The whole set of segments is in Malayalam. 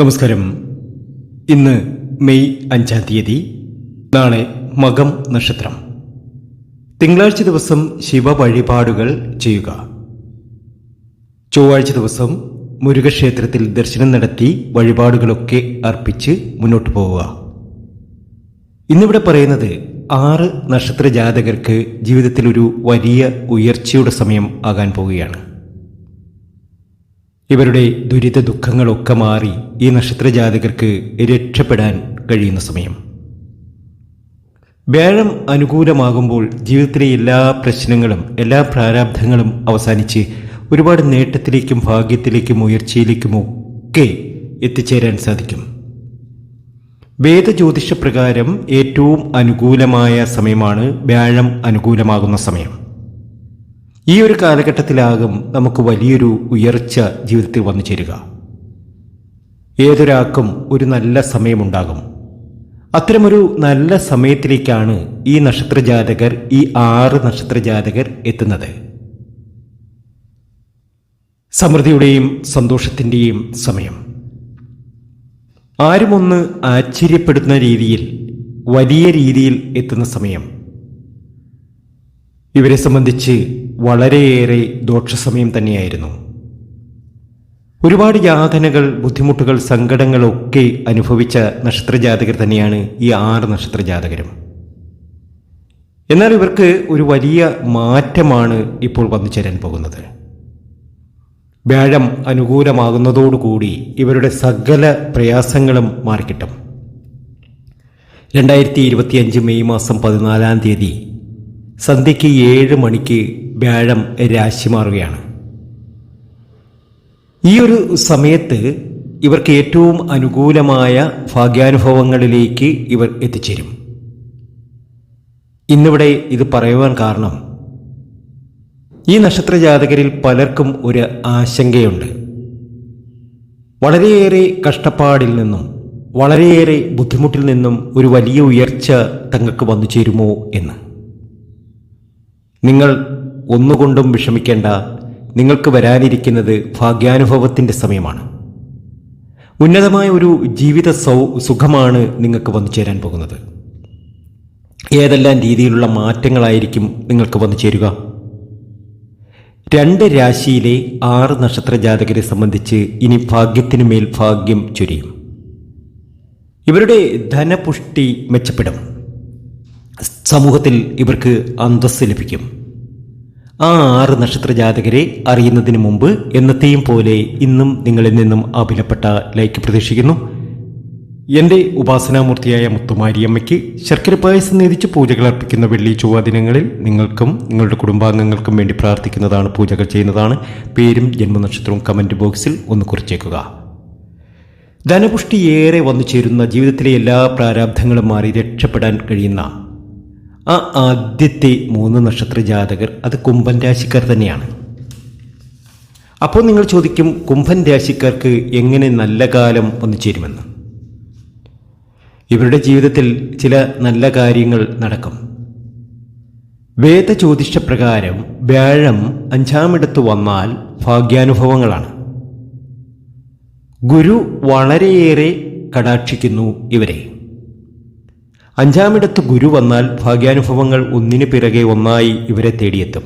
നമസ്കാരം. ഇന്ന് മെയ് അഞ്ചാം തീയതി. നാളെ മകം നക്ഷത്രം. തിങ്കളാഴ്ച ദിവസം ശിവ വഴിപാടുകൾ ചെയ്യുക. ചൊവ്വാഴ്ച ദിവസം മുരുകക്ഷേത്രത്തിൽ ദർശനം നടത്തി വഴിപാടുകളൊക്കെ അർപ്പിച്ച് മുന്നോട്ട് പോവുക. ഇന്നിവിടെ പറയുന്നത് ആറ് നക്ഷത്ര ജാതകർക്ക് ജീവിതത്തിൽ ഒരു വലിയ ഉയർച്ചയുടെ സമയം ആകാൻ പോവുകയാണ്. ഇവരുടെ ദുരിത ദുഃഖങ്ങളൊക്കെ മാറി ഈ നക്ഷത്ര ജാതകർക്ക് രക്ഷപ്പെടാൻ കഴിയുന്ന സമയം. വ്യാഴം അനുകൂലമാകുമ്പോൾ ജീവിതത്തിലെ എല്ലാ പ്രശ്നങ്ങളും എല്ലാ പ്രാരാബ്ധങ്ങളും അവസാനിച്ച് ഒരുപാട് നേട്ടത്തിലേക്കും ഭാഗ്യത്തിലേക്കും ഉയർച്ചയിലേക്കും ഒക്കെ എത്തിച്ചേരാൻ സാധിക്കും. വേദജ്യോതിഷ പ്രകാരം ഏറ്റവും അനുകൂലമായ സമയമാണ് വ്യാഴം അനുകൂലമാകുന്ന സമയം. ഈ ഒരു കാലഘട്ടത്തിലാകും നമുക്ക് വലിയൊരു ഉയർച്ച ജീവിതത്തിൽ വന്നു ചേരുക. ഏതൊരാൾക്കും ഒരു നല്ല സമയമുണ്ടാകും. അത്തരമൊരു നല്ല സമയത്തിലേക്കാണ് ഈ നക്ഷത്ര ജാതകർ ഈ ആറ് നക്ഷത്ര ജാതകർ എത്തുന്നത്. സമൃദ്ധിയുടെയും സന്തോഷത്തിന്റെയും സമയം. ആരുമൊന്ന് ആശ്ചര്യപ്പെടുന്ന രീതിയിൽ വലിയ രീതിയിൽ എത്തുന്ന സമയം. ഇവരെ സംബന്ധിച്ച് വളരെയേറെ ദോഷസമയം തന്നെയായിരുന്നു. ഒരുപാട് യാതനകൾ ബുദ്ധിമുട്ടുകൾ സങ്കടങ്ങളൊക്കെ അനുഭവിച്ച നക്ഷത്രജാതകർ തന്നെയാണ് ഈ ആറ് നക്ഷത്രജാതകരും. എന്നാൽ ഇവർക്ക് ഒരു വലിയ മാറ്റമാണ് ഇപ്പോൾ വന്നു ചേരാൻ പോകുന്നത്. വ്യാഴം അനുകൂലമാകുന്നതോടുകൂടി ഇവരുടെ സകല പ്രയാസങ്ങളും മാറിക്കിട്ടും. രണ്ടായിരത്തി ഇരുപത്തിയഞ്ച് മെയ് മാസം പതിനാലാം തീയതി സന്ധ്യയ്ക്ക് ഏഴ് മണിക്ക് വ്യാഴം രാശി മാറുകയാണ്. ഈ ഒരു സമയത്ത് ഇവർക്ക് ഏറ്റവും അനുകൂലമായ ഭാഗ്യാനുഭവങ്ങളിലേക്ക് ഇവർ എത്തിച്ചേരും. ഇന്നിവിടെ ഇത് പറയുവാൻ കാരണം ഈ നക്ഷത്ര ജാതകരിൽ പലർക്കും ഒരു ആശങ്കയുണ്ട്. വളരെയേറെ കഷ്ടപ്പാടിൽ നിന്നും വളരെയേറെ ബുദ്ധിമുട്ടിൽ നിന്നും ഒരു വലിയ ഉയർച്ച തങ്ങൾക്ക് വന്നു ചേരുമോ എന്ന്. നിങ്ങൾ ഒന്നുകൊണ്ടും വിഷമിക്കേണ്ട. നിങ്ങൾക്ക് വരാനിരിക്കുന്നത് ഭാഗ്യാനുഭവത്തിന്റെ സമയമാണ്. ഉന്നതമായ ഒരു ജീവിത സൗ സുഖമാണ് നിങ്ങൾക്ക് വന്നു ചേരാൻ പോകുന്നത്. ഏതെല്ലാം രീതിയിലുള്ള മാറ്റങ്ങളായിരിക്കും നിങ്ങൾക്ക് വന്നു ചേരുക? രണ്ട് രാശിയിലെ ആറ് നക്ഷത്ര ജാതകരെ സംബന്ധിച്ച് ഇനി ഭാഗ്യത്തിനു മേൽ ഭാഗ്യം ചൊരിയും. ഇവരുടെ ധനപുഷ്ടി മെച്ചപ്പെടും. സമൂഹത്തിൽ ഇവർക്ക് അന്തസ് ലഭിക്കും. ആ ആറ് നക്ഷത്ര ജാതകരെ അറിയുന്നതിന് മുമ്പ് എന്നത്തെയും പോലെ ഇന്നും നിങ്ങളിൽ നിന്നും അഭിലപ്പെട്ട ലൈക്ക് പ്രതീക്ഷിക്കുന്നു. എന്റെ ഉപാസനാമൂർത്തിയായ മുത്തുമാരിയമ്മയ്ക്ക് ശർക്കര പായസം നേതിച്ച് പൂജകൾ അർപ്പിക്കുന്ന വെള്ളി ചൊവ്വ ദിനങ്ങളിൽ നിങ്ങൾക്കും നിങ്ങളുടെ കുടുംബാംഗങ്ങൾക്കും വേണ്ടി പ്രാർത്ഥിക്കുന്നതാണ് പൂജകൾ ചെയ്യുന്നതാണ്. പേരും ജന്മനക്ഷത്രവും കമന്റ് ബോക്സിൽ ഒന്ന് കുറിച്ചേക്കുക. ധനപുഷ്ടി ഏറെ വന്നു ചേരുന്ന ജീവിതത്തിലെ എല്ലാ പ്രാരാബ്ധങ്ങളും മാറി രക്ഷപ്പെടാൻ കഴിയുന്ന ആ ആദ്യത്തെ മൂന്ന് നക്ഷത്ര ജാതകർ അത് കുംഭൻ രാശിക്കാർ തന്നെയാണ്. അപ്പോൾ നിങ്ങൾ ചോദിക്കും കുംഭൻ രാശിക്കാർക്ക് എങ്ങനെ നല്ല കാലം വന്നു ചേരുമെന്ന്? ഇവരുടെ ജീവിതത്തിൽ ചില നല്ല കാര്യങ്ങൾ നടക്കും. വേദജ്യോതിഷപ്രകാരം വ്യാഴം അഞ്ചാമിടത്ത് വന്നാൽ ഭാഗ്യാനുഭവങ്ങളാണ്. ഗുരു വളരെയേറെ കടാക്ഷിക്കുന്നു ഇവരെ. അഞ്ചാമിടത്ത് ഗുരു വന്നാൽ ഭാഗ്യാനുഭവങ്ങൾ ഒന്നിനു പിറകെ ഒന്നായി ഇവരെ തേടിയെത്തും.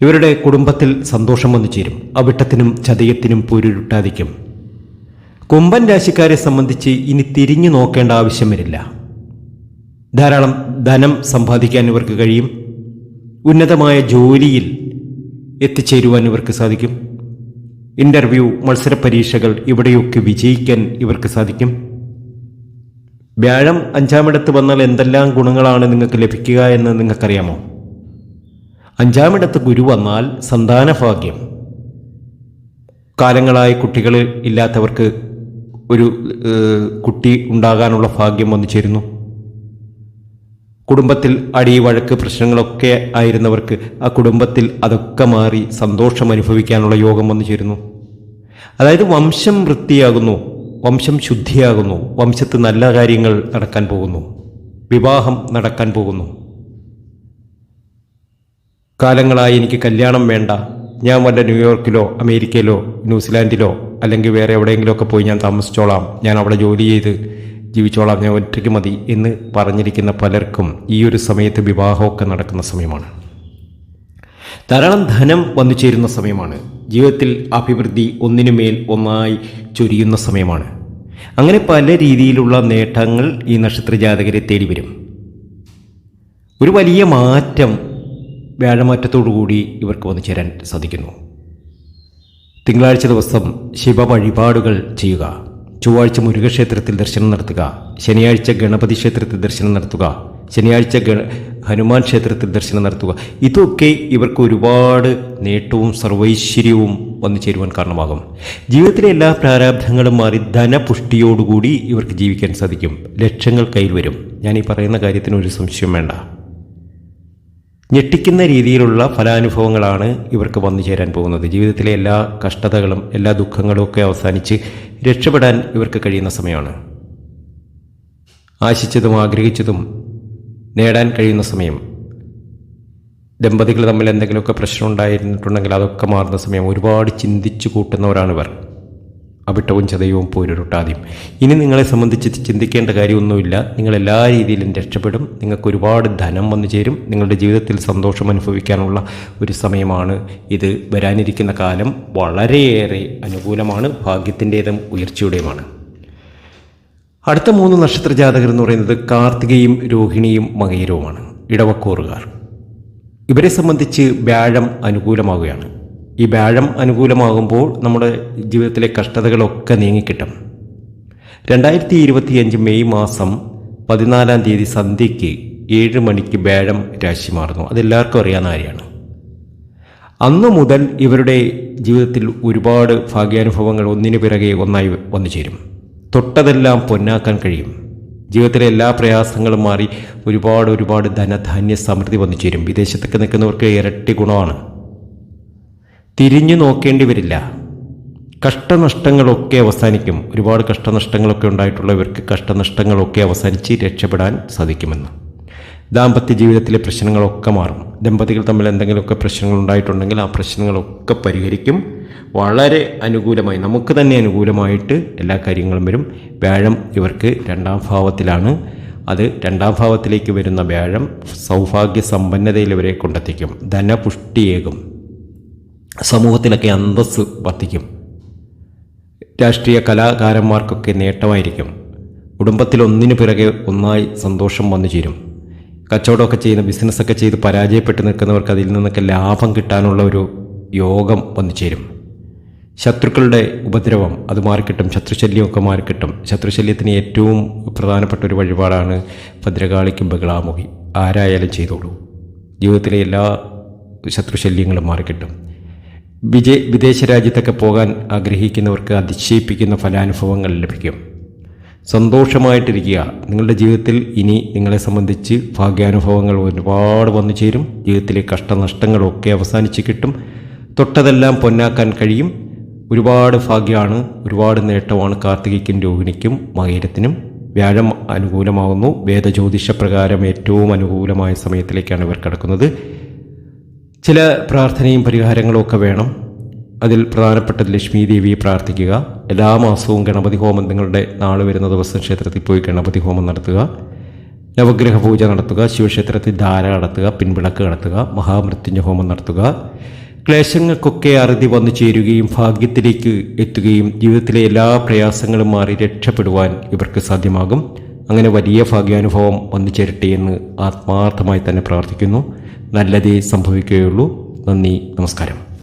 ഇവരുടെ കുടുംബത്തിൽ സന്തോഷം വന്നു ചേരും. അവിട്ടത്തിനും ചതയത്തിനും പൊരുരുട്ടാതിക്കും കുംഭൻ രാശിക്കാരെ സംബന്ധിച്ച് ഇനി തിരിഞ്ഞു നോക്കേണ്ട ആവശ്യം വരില്ല. ധാരാളം ധനം സമ്പാദിക്കാൻ ഇവർക്ക് കഴിയും. ഉന്നതമായ ജോലിയിൽ എത്തിച്ചേരുവാൻ ഇവർക്ക് സാധിക്കും. ഇന്റർവ്യൂ മത്സര പരീക്ഷകൾ ഇവിടെയൊക്കെ വിജയിക്കാൻ ഇവർക്ക് സാധിക്കും. വ്യാഴം അഞ്ചാമിടത്ത് വന്നാൽ എന്തെല്ലാം ഗുണങ്ങളാണ് നിങ്ങൾക്ക് ലഭിക്കുക എന്ന് നിങ്ങൾക്കറിയാമോ? അഞ്ചാമിടത്ത് ഗുരു വന്നാൽ സന്താനഭാഗ്യം. കാലങ്ങളായി കുട്ടികൾ ഇല്ലാത്തവർക്ക് ഒരു കുട്ടി ഉണ്ടാകാനുള്ള ഭാഗ്യം വന്നു ചേരുന്നു. കുടുംബത്തിൽ അടി വഴക്ക് പ്രശ്നങ്ങളൊക്കെ ആയിരുന്നവർക്ക് ആ കുടുംബത്തിൽ അതൊക്കെ മാറി സന്തോഷം അനുഭവിക്കാനുള്ള യോഗം വന്നു ചേരുന്നു. അതായത് വംശം വൃത്തിയാകുന്നു. വംശം ശുദ്ധിയാകുന്നു. വംശത്ത് നല്ല കാര്യങ്ങൾ നടക്കാൻ പോകുന്നു. വിവാഹം നടക്കാൻ പോകുന്നു. കാലങ്ങളായി എനിക്ക് കല്യാണം വേണ്ട. ഞാൻ വല്ല ന്യൂയോർക്കിലോ അമേരിക്കയിലോ ന്യൂസിലാൻഡിലോ അല്ലെങ്കിൽ വേറെ എവിടെയെങ്കിലുമൊക്കെ പോയി ഞാൻ താമസിച്ചോളാം. ഞാൻ അവിടെ ജോലി ചെയ്ത് ജീവിച്ചോളാം. ഞാൻ ഒറ്റയ്ക്ക് മതി എന്ന് പറഞ്ഞിരിക്കുന്ന പലർക്കും ഈ ഒരു സമയത്ത് വിവാഹമൊക്കെ നടക്കുന്ന സമയമാണ്. ധാരാളം ധനം വന്നു ചേരുന്ന സമയമാണ്. ജീവിതത്തിൽ അഭിവൃദ്ധി ഒന്നിനുമേൽ ഒന്നായി ചൊരിയുന്ന സമയമാണ്. അങ്ങനെ പല രീതിയിലുള്ള നേട്ടങ്ങൾ ഈ നക്ഷത്ര ജാതകരെ തേടി വരും ഒരു വലിയ മാറ്റം വ്യാഴമാറ്റത്തോടുകൂടി ഇവർക്ക് വന്നു ചേരാൻ സാധിക്കുന്നു. തിങ്കളാഴ്ച ദിവസം ശിവ വഴിപാടുകൾ ചെയ്യുക. ചൊവ്വാഴ്ച മുരുകക്ഷേത്രത്തിൽ ദർശനം നടത്തുക. ശനിയാഴ്ച ഗണപതി ക്ഷേത്രത്തിൽ ദർശനം നടത്തുക. ശനിയാഴ്ച ഗ ഹനുമാൻ ക്ഷേത്രത്തിൽ ദർശനം നടത്തുക. ഇതൊക്കെ ഇവർക്ക് ഒരുപാട് നേട്ടവും സർവൈശ്വര്യവും വന്നു ചേരുവാൻ കാരണമാകും. ജീവിതത്തിലെ എല്ലാ പ്രാരാബ്ധങ്ങളും മാറി ധനപുഷ്ടിയോടുകൂടി ഇവർക്ക് ജീവിക്കാൻ സാധിക്കും. ലക്ഷ്യങ്ങൾ കയ്യിൽ വരും. ഞാൻ ഈ പറയുന്ന കാര്യത്തിന് ഒരു സംശയം വേണ്ട. ഞെട്ടിക്കുന്ന രീതിയിലുള്ള ഫലാനുഭവങ്ങളാണ് ഇവർക്ക് വന്നു ചേരാൻ പോകുന്നത്. ജീവിതത്തിലെ എല്ലാ കഷ്ടതകളും എല്ലാ ദുഃഖങ്ങളും ഒക്കെ അവസാനിച്ച് രക്ഷപ്പെടാൻ ഇവർക്ക് കഴിയുന്ന സമയമാണ്. ആശിച്ചതും ആഗ്രഹിച്ചതും നേടാൻ കഴിയുന്ന സമയം. ദമ്പതികൾ തമ്മിൽ എന്തെങ്കിലുമൊക്കെ പ്രശ്നം ഉണ്ടായിരുന്നിട്ടുണ്ടെങ്കിൽ അതൊക്കെ മാറുന്ന സമയം. ഒരുപാട് ചിന്തിച്ചു കൂട്ടുന്നവരാണിവർ. അവിട്ടവും ചതയവും പോരുരുട്ടാദ്യം ഇനി നിങ്ങളെ സംബന്ധിച്ച് ചിന്തിക്കേണ്ട കാര്യമൊന്നുമില്ല. നിങ്ങൾ എല്ലാ രീതിയിലും രക്ഷപ്പെടും. നിങ്ങൾക്ക് ഒരുപാട് ധനം വന്നു ചേരും. നിങ്ങളുടെ ജീവിതത്തിൽ സന്തോഷം അനുഭവിക്കാനുള്ള ഒരു സമയമാണ് ഇത്. വരാനിരിക്കുന്ന കാലം വളരെയേറെ അനുകൂലമാണ്. ഭാഗ്യത്തിന്റെതും ഉയർച്ചയുടെയുമാണ്. അടുത്ത മൂന്ന് നക്ഷത്ര ജാതകർ എന്ന് പറയുന്നത് കാർത്തികയും രോഹിണിയും മകയിരവുമാണ് ഇടവക്കൂറുകാർ. ഇവരെ സംബന്ധിച്ച് വ്യാഴം അനുകൂലമാവുകയാണ്. ഈ വ്യാഴം അനുകൂലമാകുമ്പോൾ നമ്മുടെ ജീവിതത്തിലെ കഷ്ടതകളൊക്കെ നീങ്ങിക്കിട്ടും. രണ്ടായിരത്തി ഇരുപത്തിയഞ്ച് മെയ് മാസം പതിനാലാം തീയതി സന്ധ്യയ്ക്ക് ഏഴ് മണിക്ക് വ്യാഴം രാശി മാറുന്നു. അതെല്ലാവർക്കും അറിയാവുന്ന കാര്യമാണ്. അന്നു മുതൽ ഇവരുടെ ജീവിതത്തിൽ ഒരുപാട് ഭാഗ്യാനുഭവങ്ങൾ ഒന്നിനു പിറകെ ഒന്നായി വന്നു ചേരും തൊട്ടതെല്ലാം പൊന്നാക്കാൻ കഴിയും. ജീവിതത്തിലെ എല്ലാ പ്രയാസങ്ങളും മാറി ഒരുപാട് ഒരുപാട് ധനധാന്യ സമൃദ്ധി വന്നു ചേരും വിദേശത്തൊക്കെ നിൽക്കുന്നവർക്ക് ഇരട്ടി ഗുണമാണ്. തിരിഞ്ഞു നോക്കേണ്ടി വരില്ല. കഷ്ടനഷ്ടങ്ങളൊക്കെ അവസാനിക്കും. ഒരുപാട് കഷ്ടനഷ്ടങ്ങളൊക്കെ ഉണ്ടായിട്ടുള്ളവർക്ക് കഷ്ടനഷ്ടങ്ങളൊക്കെ അവസാനിച്ച് രക്ഷപ്പെടാൻ സാധിക്കുമെന്ന്. ദാമ്പത്യ ജീവിതത്തിലെ പ്രശ്നങ്ങളൊക്കെ മാറും. ദമ്പതികൾ തമ്മിൽ എന്തെങ്കിലുമൊക്കെ പ്രശ്നങ്ങൾ ഉണ്ടായിട്ടുണ്ടെങ്കിൽ ആ പ്രശ്നങ്ങളൊക്കെ പരിഹരിക്കും. വളരെ അനുകൂലമായി നമുക്ക് തന്നെ അനുകൂലമായിട്ട് എല്ലാ കാര്യങ്ങളും വരും. വ്യാഴം ഇവർക്ക് രണ്ടാം ഭാവത്തിലാണ്. അത് രണ്ടാം ഭാവത്തിലേക്ക് വരുന്ന വ്യാഴം സൗഭാഗ്യ സമ്പന്നതയിൽ ഇവരെ കൊണ്ടെത്തിക്കും. ധനപുഷ്ടിയേകും. സമൂഹത്തിലൊക്കെ അന്തസ് വർദ്ധിക്കും. രാഷ്ട്രീയ കലാകാരന്മാർക്കൊക്കെ നേട്ടമായിരിക്കും. കുടുംബത്തിൽ ഒന്നിനു പിറകെ ഒന്നായി സന്തോഷം വന്നു ചേരും. കച്ചവടമൊക്കെ ചെയ്യുന്ന ബിസിനസ്സൊക്കെ ചെയ്ത് പരാജയപ്പെട്ട് നിൽക്കുന്നവർക്ക് അതിൽ നിന്നൊക്കെ ലാഭം കിട്ടാനുള്ള ഒരു യോഗം വന്നു ചേരും. ശത്രുക്കളുടെ ഉപദ്രവം അത് മാറിക്കിട്ടും ശത്രുശല്യമൊക്കെ മാറിക്കിട്ടും. ശത്രുശല്യത്തിന് ഏറ്റവും പ്രധാനപ്പെട്ട ഒരു വഴിപാടാണ് ഭദ്രകാളിക്കും ബഹളാമുഖി. ആരായാലും ചെയ്തോളൂ. ജീവിതത്തിലെ എല്ലാ ശത്രുശല്യങ്ങളും മാറിക്കിട്ടും. വിജയ വിദേശ രാജ്യത്തൊക്കെ പോകാൻ ആഗ്രഹിക്കുന്നവർക്ക് അതിശയിപ്പിക്കുന്ന ഫലാനുഭവങ്ങൾ ലഭിക്കും. സന്തോഷമായിട്ടിരിക്കുക. നിങ്ങളുടെ ജീവിതത്തിൽ ഇനി നിങ്ങളെ സംബന്ധിച്ച് ഭാഗ്യാനുഭവങ്ങൾ ഒരുപാട് വന്നു ചേരും ജീവിതത്തിലെ കഷ്ടനഷ്ടങ്ങളൊക്കെ അവസാനിച്ച് കിട്ടും. തൊട്ടതെല്ലാം പൊന്നാക്കാൻ കഴിയും. ഒരുപാട് ഭാഗ്യമാണ് ഒരുപാട് നേട്ടമാണ് കാർത്തികയ്ക്കും രോഹിണിക്കും മകരത്തിനും. വ്യാഴം അനുകൂലമാകുന്നു വേദജ്യോതിഷ പ്രകാരം ഏറ്റവും അനുകൂലമായ സമയത്തിലേക്കാണ് ഇവർ കിടക്കുന്നത്. ചില പ്രാർത്ഥനയും പരിഹാരങ്ങളും ഒക്കെ വേണം. അതിൽ പ്രധാനപ്പെട്ടത് ലക്ഷ്മി ദേവിയെ പ്രാർത്ഥിക്കുക. എല്ലാ മാസവും ഗണപതി ഹോമം നിങ്ങളുടെ നാൾ വരുന്ന ദിവസം ക്ഷേത്രത്തിൽ പോയി ഗണപതി ഹോമം നടത്തുക. നവഗ്രഹ പൂജ നടത്തുക. ശിവക്ഷേത്രത്തിൽ ധാര നടത്തുക പിൻവിളക്ക് നടത്തുക മഹാമൃത്യുഞ്ജ ഹോമം നടത്തുക. ക്ലേശങ്ങൾക്കൊക്കെ അറുതി വന്നു ചേരുകയും ഭാഗ്യത്തിലേക്ക് എത്തുകയും ജീവിതത്തിലെ എല്ലാ പ്രയാസങ്ങളും മാറി രക്ഷപ്പെടുവാൻ ഇവർക്ക് സാധ്യമാകും. അങ്ങനെ വലിയ ഭാഗ്യാനുഭവം വന്നു ചേരട്ടെ എന്ന് ആത്മാർത്ഥമായി തന്നെ പ്രാർത്ഥിക്കുന്നു. നല്ലതേ സംഭവിക്കുകയുള്ളൂ. നന്ദി നമസ്കാരം.